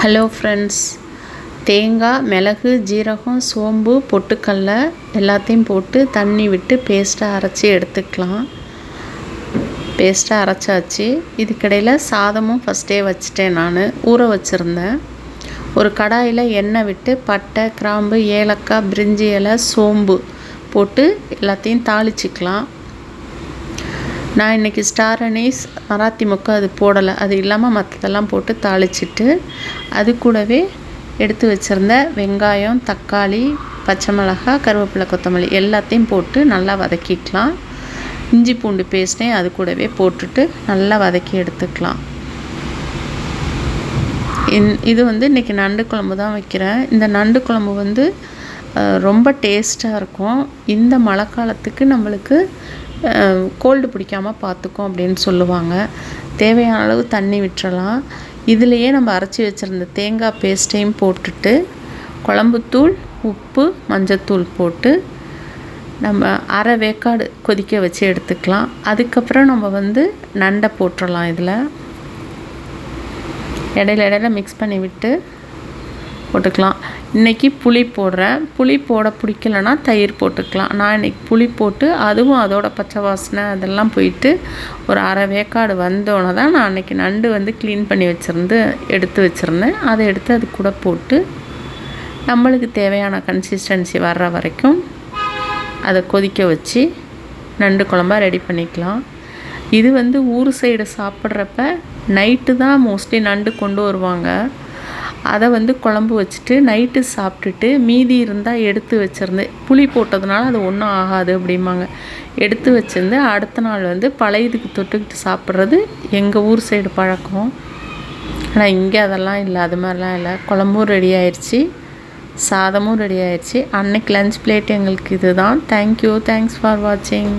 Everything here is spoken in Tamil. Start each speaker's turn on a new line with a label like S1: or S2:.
S1: ஹலோ ஃப்ரெண்ட்ஸ் தேங்காய் மிளகு ஜீரகம் சோம்பு பொட்டுக்கடல எல்லாத்தையும் போட்டு தண்ணி விட்டு பேஸ்ட்டாக அரைச்சி எடுத்துக்கலாம். பேஸ்ட்டாக அரைச்சாச்சு. இதுக்கிடையில் சாதமும் ஃபஸ்ட்டே வச்சுட்டேன் நான். ஊற வச்சுருந்தேன். ஒரு கடாயில் எண்ணெய் விட்டு பட்டை கிராம்பு ஏலக்காய் பிரிஞ்சி இலை சோம்பு போட்டு எல்லாத்தையும் தாளிச்சிக்கலாம். நான் இன்றைக்கி ஸ்டார் அனீஸ் மராத்தி மொக்கு அது போடலை. அது இல்லாமல் மற்றதெல்லாம் போட்டு தாளிச்சிட்டு அது கூடவே எடுத்து வச்சுருந்த வெங்காயம் தக்காளி பச்சை மிளகாய் கருவேப்பிலை கொத்தமல்லி எல்லாத்தையும் போட்டு நல்லா வதக்கிக்கலாம். இஞ்சி பூண்டு பேஸ்ட்டையும் அது கூடவே போட்டுட்டு நல்லா வதக்கி எடுத்துக்கலாம். இன் இது வந்து இன்றைக்கி நண்டு குழம்பு தான் வைக்கிறேன். இந்த நண்டு குழம்பு வந்து ரொம்ப டேஸ்ட்டாக இருக்கும். இந்த மழை காலத்துக்கு நம்மளுக்கு கோல்டு பிடிக்காமல் பார்த்துக்கும் அப்படின்னு சொல்லுவாங்க. தேவையான அளவு தண்ணி விட்டுறலாம். இதுலேயே நம்ம அரைச்சி வச்சுருந்த தேங்காய் பேஸ்ட்டையும் போட்டுட்டு குழம்புத்தூள் உப்பு மஞ்சத்தூள் போட்டு நம்ம அரை வேக்காடு கொதிக்க வச்சு எடுத்துக்கலாம். அதுக்கப்புறம் நம்ம வந்து நண்டை போட்டுடலாம் இதில். இடையில இடையில மிக்ஸ் பண்ணி விட்டு போட்டுக்கலாம். இன்றைக்கி புளி போடுறேன் புளி போட பிடிக்கலன்னா தயிர் போட்டுக்கலாம். நான் இன்றைக்கி புளி போட்டு அதுவும் அதோட பச்சை வாசனை அதெல்லாம் போயிட்டு ஒரு அரை வேக்காடு வந்தோடனே தான் நான் அன்றைக்கி நண்டு வந்து க்ளீன் பண்ணி வச்சுருந்து எடுத்து வச்சுருந்தேன். அதை எடுத்து அது கூட போட்டு நம்மளுக்கு தேவையான கன்சிஸ்டன்சி வர்ற வரைக்கும் அதை கொதிக்க வச்சு நண்டு குழம்பா ரெடி பண்ணிக்கலாம். இது வந்து ஊர் சைடு சாப்பிட்றப்ப நைட்டு தான் மோஸ்ட்லி நண்டு கொண்டு வருவாங்க. அதை வந்து குழம்பு வச்சுட்டு நைட்டு சாப்பிட்டுட்டு மீதி இருந்தால் எடுத்து வச்சுருந்தேன் புளி போட்டதுனால அது ஒன்றும் ஆகாது அப்படிம்பாங்க. எடுத்து வச்சுருந்து அடுத்த நாள் வந்து பழையதுக்கு தொட்டுக்கிட்டு சாப்பிட்றது எங்கள் ஊர் சைடு பழக்கம். ஆனால் இங்கே அதெல்லாம் இல்லை. அது மாதிரிலாம் இல்லை. குழம்பும் ரெடி ஆயிடுச்சு சாதமும் ரெடி ஆயிடுச்சு அன்னைக்கு லஞ்ச் பிளேட் எங்களுக்கு இது தான் தேங்க்யூ தேங்க்ஸ் ஃபார் வாட்சிங்